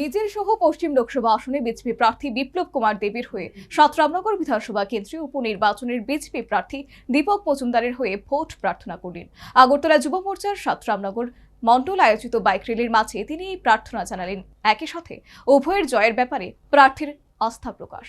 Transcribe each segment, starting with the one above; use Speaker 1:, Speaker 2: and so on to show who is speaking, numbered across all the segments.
Speaker 1: নিজের সহ পশ্চিম লোকসভা আসনে বিজেপি প্রার্থী বিপ্লব কুমার দেবের হয়ে সাতরামনগর বিধানসভা কেন্দ্রীয় উপনির্বাচনের বিজেপি প্রার্থী দীপক মজুমদারের হয়ে ভোট প্রার্থনা করলেন। আগরতলা যুব মোর্চার সাতরামনগর মণ্ডল আয়োজিত বাইক র্যালির মাঝে তিনি এই প্রার্থনা জানালেন। একই সাথে উভয়ের জয়ের ব্যাপারে প্রার্থীর আস্থা প্রকাশ।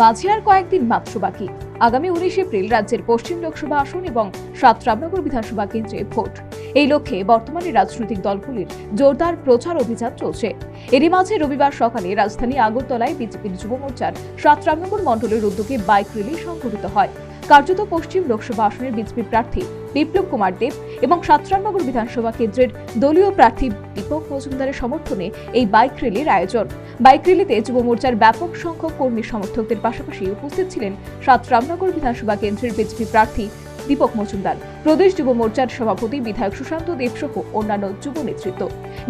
Speaker 1: মাঝে আর কয়েকদিন মাত্র বাকি। আগামী উনিশ এপ্রিল রাজ্যের পশ্চিম লোকসভা আসন এবং সাত রামনগর বিধানসভা কেন্দ্রে ভোট। এই লক্ষ্যে বর্তমানে রাজনৈতিক দলগুলির জোরদার প্রচার অভিযান চলছে। এরই মাঝে রবিবার সকালে রাজধানী আগরতলায় বিজেপির যুব মোর্চার সাত রামনগর মণ্ডলের উদ্যোগে বাইক র্যালি সংঘটিত হয়। কার্যত পশ্চিম লোকসভা আসনের বিজেপি প্রার্থী বিপ্লব কুমার দেব এবং সাতরামনগর বিধানসভা কেন্দ্রের দলীয় প্রার্থী দীপক মজুমদারের সমর্থনে এই বাইক র্যালির আয়োজন। বাইক র্যালিতে যুব মোর্চার ব্যাপক সংখ্যক কর্মী সমর্থকদের পাশাপাশি উপস্থিত ছিলেন সাত রামনগর বিধানসভা কেন্দ্রের বিজেপি প্রার্থী দীপক মজুমদার। প্রদেশ যুব মোর্চার সভাপতি বিধায়ক সুশান্ত দেব সহ অন্যান্য যুব নেতৃত্ব।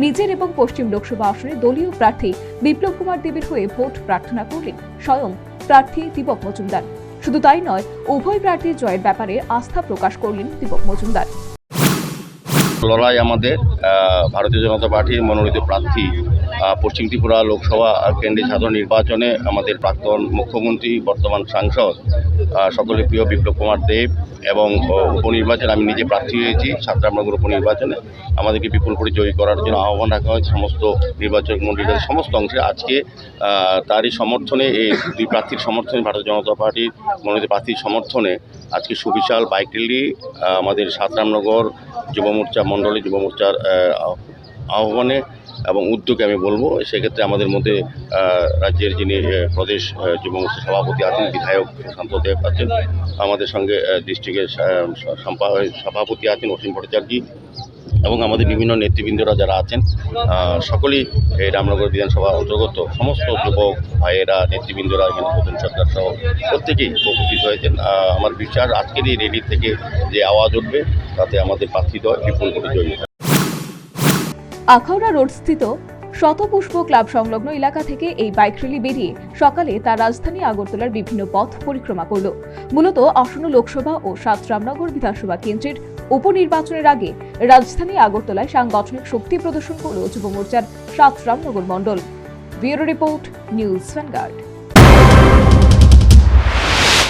Speaker 1: নিজের এবং পশ্চিম লোকসভা আসনে দলীয় প্রার্থী বিপ্লব কুমার দেবের হয়ে ভোট প্রার্থনা করলেন স্বয়ং প্রার্থী দীপক মজুমদার। শুধু তাই নয়, উভয় প্রার্থীর জয়ের ব্যাপারে আস্থা প্রকাশ করলেন দীপক মজুমদার।
Speaker 2: লড়াই আমাদের ভারতীয় জনতা পার্টির মনোনীত প্রার্থী পশ্চিম ত্রিপুরা লোকসভা কেন্দ্রীয় সাধারণ নির্বাচনে আমাদের প্রাক্তন মুখ্যমন্ত্রী, বর্তমান সাংসদ সকলের প্রিয় বিপ্লব কুমার দেব এবং উপনির্বাচন আমি নিজে প্রার্থী হয়েছি, সাতরামনগর উপনির্বাচনে। আমাদেরকে বিপুল করে জয়ী করার জন্য আহ্বান রাখা হয়েছে সমস্ত নির্বাচক মন্ডলীর সমস্ত অংশে। আজকে তারই সমর্থনে, এই দুই প্রার্থীর সমর্থনে, ভারতীয় জনতা পার্টির মনোনীত প্রার্থীর সমর্থনে আজকে সুবিশাল বাইক র্যালি আমাদের সাতরামনগর যুব মোর্চা মণ্ডলী যুব মোর্চার আহ্বানে এবং উদ্যোগে আমি বলব, সেক্ষেত্রে আমাদের মধ্যে রাজ্যের যিনি প্রদেশ যুব মোর্চার সভাপতি আছেন, বিধায়ক সুশান্ত দেব আছেন। আমাদের সঙ্গে ডিস্ট্রিক্টের সভাপতি আছেন অসীম ভট্টাচার্য। এবং আমাদের বিভিন্ন নেতৃবৃন্দরা যারা আছেন সকলেই এই রামনগর বিধানসভা অন্তর্গত, সমস্ত যুবক ভাইয়েরা, নেতৃবৃন্দরা, এখানে প্রথম সরকার সহ প্রত্যেকেই উপস্থিত হয়েছেন আমার বিশ্বাস, আজকের এই রেলি থেকে যে আওয়াজ উঠবে, তাতে আমাদের প্রার্থীদ্বয় বিপুল করে জয়ী।
Speaker 1: আখাউড়া রোড স্থিত শতপুষ্প ক্লাব সংলগ্ন এলাকা থেকে এই বাইক র্যালি বেরিয়ে সকালে তার রাজধানী আগরতলার বিভিন্ন পথ পরিক্রমা করল মূলত আসন্ন লোকসভা ও সাত রামনগর বিধানসভা কেন্দ্রের উপনির্বাচনের আগে রাজধানী আগরতলায় সাংগঠনিক শক্তি প্রদর্শন করল যুব মোর্চার সাতরাম নগর মণ্ডল। Bureau report, news vanguard